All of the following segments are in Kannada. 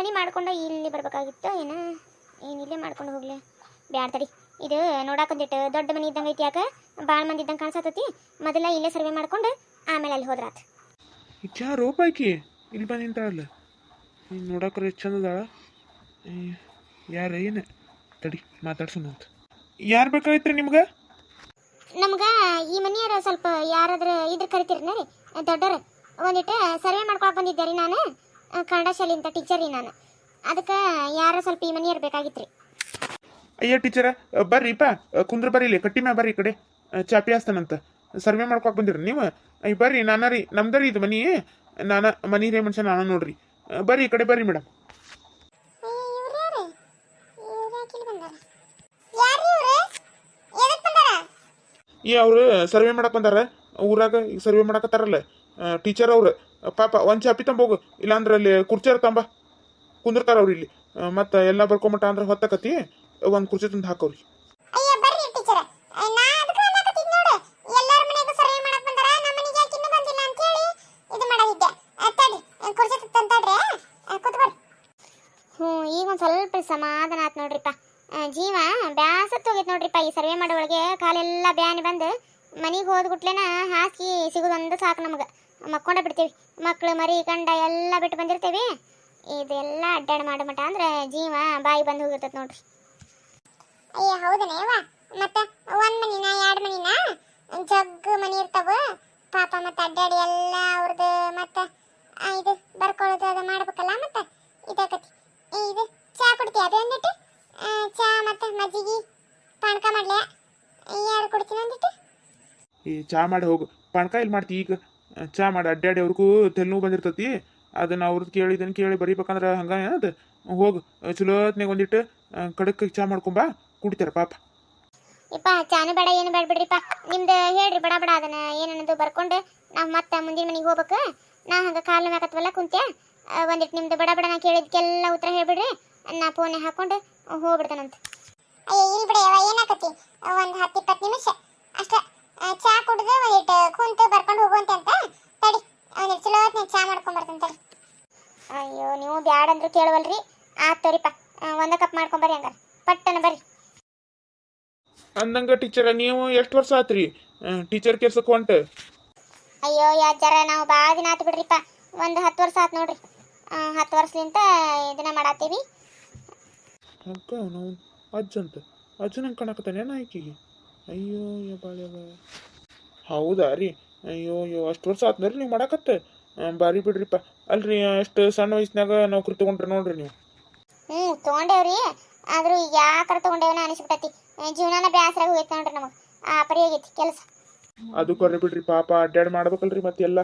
ಮನೆ ಮಾಡ್ಕೊಂಡು ಇಲ್ಲಿ ಬರ್ಬೇಕಾಗಿತ್ತು. ಏನ? ಏನು ಇಲ್ಲೇ ಮಾಡ್ಕೊಂಡು ಹೋಗ್ಲಿ. ಬ್ಯಾಡ ತಡಿ. ಇದು ನೋಡಾಕೊಂದಿಟ್ಟು ದೊಡ್ಡ ಮನೆ ಇದ್ದಂಗೆ ಐತಿ ಯಾಕೆ? ಭಾಳ ಮಂದಿ ಇದ್ದಂಗೆ ಕಾಣಿಸತೈತಿ. ಮೊದಲ ಇಲ್ಲೇ ಸರ್ವೆ ಮಾಡ್ಕೊಂಡು ಆಮೇಲೆ ಅಲ್ಲಿ ಹೋದ್ರಾತ್. ಇಚ್ಛಾ ರೂಪಾಯ್ಕಿ ಇಲ್ಲಿ ಬಂದು ನಿಂತಾಳಲ್ಲ ನೋಡಾಕ್ರೆ ಎಷ್ಟು ಚಂದ ಅದಾಳ. ಯಾರು ಏನು? ತಡಿ ಮಾತಾಡ್ಸೋಣಂತ ಯಾರು ಬೇಕಾಗಿತ್ತು ನಿಮ್ಗೆ? ನಮ್ಗೆ ಈ ಮನೆಯವ್ರ ಸ್ವಲ್ಪ ಯಾರಾದ್ರೂ ಇದ್ರ ಕರಿತೀರಿ ರೀ ದೊಡ್ಡವ್ರು ಒಂದಿಟ್ಟು ಸರ್ವೆ ಮಾಡ್ಕೊಳಕ್ ಬಂದಿದ್ದೆ ರೀ ನಾನು. ಕನ್ನಡ ಶಾಲೆಯಿಂದ ಟೀಚರ್ ರೀ ನಾನು. ಅದಕ್ಕೆ ಯಾರ ಸ್ವಲ್ಪ ಈ ಮನೆಯರ್ ಬೇಕಾಗಿತ್ರಿ. ರೀ ಅಯ್ಯ ಟೀಚರ ಬರ್ರಿಪ್ಪ ಕುಂದ್ರ ಬರ್ರಿ ಇಲ್ಲಿ ಕಟ್ಟಿ ಮ್ಯಾ ಬರ್ರಿ ಈ ಕಡೆ. ಚಾಪಿ ಹಾಸ್ತಾನಂತ ಸರ್ವೆ ಮಾಡ್ಕೊಕ್ ಬಂದಿರಿ ನೀವು. ಅಯ್ಯ ಬರ್ರಿ ನಾನ ರೀ ನಮ್ದ ರೀ ಇದು ಮನಿ. ನಾನ ಮನಿ ರೇ ಮನುಷ್ಯ ನಾನು ನೋಡ್ರಿ. ಬರ್ರಿ ಈ ಕಡೆ ಬರ್ರಿ ಮೇಡಮ್ ಈ ಅವರು ಸರ್ವೆ ಮಾಡಕ್ ಬಂದಾರ. ಊರಾಗ ಈಗ ಸರ್ವೆ ಮಾಡಕತ್ತಾರಲ್ಲ. ಟೀಚರ್ ಅವ್ರು. ಪಾಪ ಒಂದ್ ಚಾಪಿ ತಂಬೋಗು ಇಲ್ಲಾಂದ್ರೆ ಅಲ್ಲಿ ಕುರ್ಚಾರ ತಂಬ. ಕುಂದಿರ್ತಾರ ಅವ್ರು ಇಲ್ಲಿ. ಮತ್ತೆ ಎಲ್ಲ ಬರ್ಕೊಂಬಟ ಅಂದ್ರೆ ಹೊತ್ತಕತಿ ಒಂದ್ ಕುರ್ಚಿ ತಂದು ಹಾಕೋರಿ ಅಯ್ಯ ಬರ್ರಿ ಟೀಚರ್. ನಾ ಅದಕ್ಕೆ ಅನ್ನಕತ್ತಿದ್ ನೋಡು. ಎಲ್ಲಾರ ಮನೆಗೂ ಸರ್ವೆ ಮಾಡಕ್ ಬಂದಾರ ನಮ್ಮ ಮನೆಗೆ ಯಾಕೆ ಇನ್ನೂ ಬಂದಿಲ್ಲ ಅಂತ ಹೇಳಿ ಇದು ಮಾಡದಿದ್ದೆ. ತಡಿ ಕುರ್ಚಿ ತಂತಾಡ್ರಿ ಕೂತ್ಕೊಳ್ರಿ ಹ್ಞೂ ಈಗ ಒಂದು ಸ್ವಲ್ಪ ಸಮಾಧಾನ ಆತ್ ನೋಡ್ರಿಪ್ಪ. ಜೀವ ಬ್ಯಾಸತ್ ಹೋಗೈತೆ ನೋಡ್ರಿಪ್ಪ ಈ ಸರ್ವೆ ಮಾಡೋ ಒಳಗೆ. ಕಾಲೆಲ್ಲ ಬ್ಯಾನಿ ಬಂದು ಮನೆಗೆ ಹೋದ್ಗುಟ್ಲೆನ ಹಾಕಿ ಸಿಗೋದೊಂದು ಸಾಕು ನಮಗೆ. ಮಕ್ಕೊಂಡ ಬಿಡ್ತೀವಿ. ಮಕ್ಕಳು ಮರಿ ಗಂಡ ಎಲ್ಲ ಬಿಟ್ಟು ಬಂದಿರ್ತೀವಿ. ಇದೆಲ್ಲ ಅಡ್ಡಾಡ್ ಮಾಡೋ ಮಟ ಅಂದ್ರೆ ಜೀವ ಬಾಯಿ ಬಂದು ಹೋಗಿರ್ತೈತೆ ನೋಡ್ರಿ. ಅಯ್ಯ ಹೌದನೇ ಯವ್ವ ಮತ್ತ ಒಂದ್ ಮನಿನ ಎರಡ್ ಮನಿನ? ಜಗ್ ಮನಿ ಇರ್ತಾವ. ಪಾಪ ಮತ್ತ ಅಡ್ಡಾಡಿ ಎಲ್ಲ ಅವ್ರದ್ದು ಮತ್ತ ಇದು ಬರ್ಕೊಳ್ಳೋದು ಅದು ಮಾಡ್ಬೇಕಲ್ಲ ಮತ್ತ? ಇದಾಕತಿ. ಇದು ಚಾ ಕುಡ್ತೀಯ ಅದು ಅಂದಿಟ್ಟು ಚಾ ಮತ್ತ ಮಜ್ಜಿಗೆ ಪಾನಕ ಮಾಡ್ಲ್ಯಾ ಯಾರು ಕುಡ್ತೀನಿ ಅಂದಿಟ್ಟು ಈ ಚಾ ಮಾಡಿ ಹೋಗು. ಪಾನಕ ಇಲ್ಲಿ ಮಾಡ್ತಿ ಈಗ? ಚಾ ಮಾಡಿ ಅಡ್ಡಾಡಿ ಅವ್ರಿಗೂ ತೆಲುಗು ಬಂದಿರ್ತತಿ. ಅದನ್ನ ಅವ್ರದ್ದು ಕೇಳಿ ಇದನ್ನ ಕೇಳಿ ಬರೀಬೇಕಂದ್ರೆ ಹಂಗ ಏನದು ಹೋಗು ಚಲೋತ್ನಾಗ ಒಂದಿಟ್ಟು ಕಡಕ್ ಚಾ ಮಾಡ್ಕೊಂಬಾ ಕುಡಿತಾರ ಪಾಪ. ಇಪ್ಪ ಚಾನು ಬೇಡ ಏನು ಬೇಡ ಬಿಡ್ರಿಪ್ಪ. ನಿಮ್ದು ಹೇಳ್ರಿ ಬಡ ಬಡ ಅದನ್ನ ಏನನ್ನದು ಬರ್ಕೊಂಡು ನಾವು ಮತ್ತೆ ಮುಂದಿನ ಮನೆಗೆ ಹೋಗ್ಬೇಕು. ನಾ ಹಂಗೆ ಕಾಲು ಮ್ಯಾಕತ್ವಲ್ಲ ಕುಂತೆ ಒಂದಿಟ್ಟು ನಿಮ್ದು ಬಡ ಬಡ ನಾ ಕೇಳಿದ್ಕೆಲ್ಲ ಉತ್ತರ ಹೇಳ್ಬಿಡ್ರಿ. ನಾ ಫೋನ್ ಹಾಕೊಂಡು ಹೋಗ್ಬಿಡ್ತಾನಂತ. ಅಯ್ಯ ಇಲ್ಲಿ ಬಿಡ ಯಾವ ಏನಾಕತಿ ಒಂದು ಹತ್ತು ಇಪ್ಪತ್ತು ನಿಮಿಷ ಅಷ್ಟ ಚಾ ಕುಡಿದು ಒಂದಿಟ್ಟು ಕುಂತು ಬರ್ಕೊಂಡು ಹೋಗುವಂತೆ ಅಂತ ತಡಿ ಒಂದಿಟ್ಟು ಚಲೋ ಹೊತ್ನಾಗ ತಡಿ ಅಯ್ಯೋ ನೀವು ಬ್ಯಾಡ ಅಂದ್ರೆ ಕೇಳುವಲ್ರಿ. ಆತ್ ತೋರಿಪ್ಪ. ಒಂದ ಕಪ್ ಮಾಡ್ಕೊಂಬರ್ರಿ ಹಂಗಾರ. ಪಟ್ಟನ ಬರ್ರಿ. ಅಂದಂಗ ಟೀಚರ್ ನೀವು ಎಷ್ಟು ವರ್ಷ ಆತ್ರಿ? ಟೀಚರ್ ಕೆಲ್ಸಕ್ಕೆ ಹೊಂಟ? ಅಯ್ಯೋ ಯಾಜಾರ ನಾವು ಭಾಳ ದಿನ ಆತು ಬಿಡ್ರಿಪ್ಪ. ಒಂದು ಹತ್ತು ವರ್ಷ ಆತು ನೋಡ್ರಿ. ಹತ್ತು ವರ್ಷಲಿಂತ ಇದನ್ನ ಮಾಡಾತೀವಿ. ಅಕ್ಕ ನಾವು ಅಜ್ಜ ಅಂತ ಅಜ್ಜನಂಗೆ ಕಾಣಕತ್ತಾನೆ ಅಯ್ಯೋ ಅಯ್ಯೋ ಬಾಳ್ಯವ ಹೌದಾ ರೀ? ಅಯ್ಯೋ ಅಯ್ಯೋ ಅಷ್ಟು ವರ್ಷ ಆತ್ಮೇಲೆ ನೀವು ಮಾಡಕತ್ತ. ಬಾರಿ ಬಿಡ್ರಿಪ್ಪ. ಅಲ್ರಿ ಅಷ್ಟು ಸಣ್ಣ ವಯಸ್ಸಿನಾಗ ನೌಕರಿ ತೊಗೊಂಡ್ರಿ ನೋಡ್ರಿ ನೀವು. ಹ್ಞೂ ತೊಗೊಂಡೇವ್ರಿ. ಆದ್ರೂ ಈಗ ಯಾಕಾರ ತೊಗೊಂಡೇವನ ಅನಿಸ್ಬಿಟ್ಟತಿ. ಜೀವನಾನ ಬ್ಯಾಸರಾಗ ಹೋಗೈತೆ ನೋಡ್ರಿ ನಮಗೆ. ಆ ಪರಿ ಆಗೈತಿ ಕೆಲಸ. ಅದು ಕೊರ್ರಿ ಬಿಡ್ರಿ ಪಾಪ ಅಡ್ಡಾಡ್ ಮಾಡ್ಬೇಕಲ್ರಿ ಮತ್ತೆಲ್ಲ.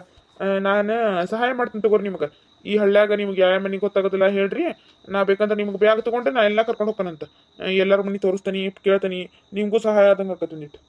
ನಾನು ಸಹಾಯ ಮಾಡ್ತೀನಿ ತಗೋರಿ ನಿಮಗೆ. ಈ ಹಳ್ಳ್ಯಾಗ ನಿಮ್ಗೆ ಯಾವ ಮನೆಗೆ ಗೊತ್ತಾಗೋದಿಲ್ಲ ಹೇಳ್ರಿ. ನಾ ಬೇಕಂದ್ರೆ ನಿಮ್ಗೆ ಬ್ಯಾಗ್ ತೊಗೊಂಡ್ರೆ ನಾ ಎಲ್ಲ ಕರ್ಕೊಂಡು ಹೋಗ್ತಾನಂತ. ಎಲ್ಲರ ಮನೆ ತೋರಿಸ್ತಾನೆ ಕೇಳ್ತಾನೆ. ನಿಮಗೂ ಸಹಾಯ ಆದಂಗೆ ಆಕತಿ ಒಂದಿಟ್ಟು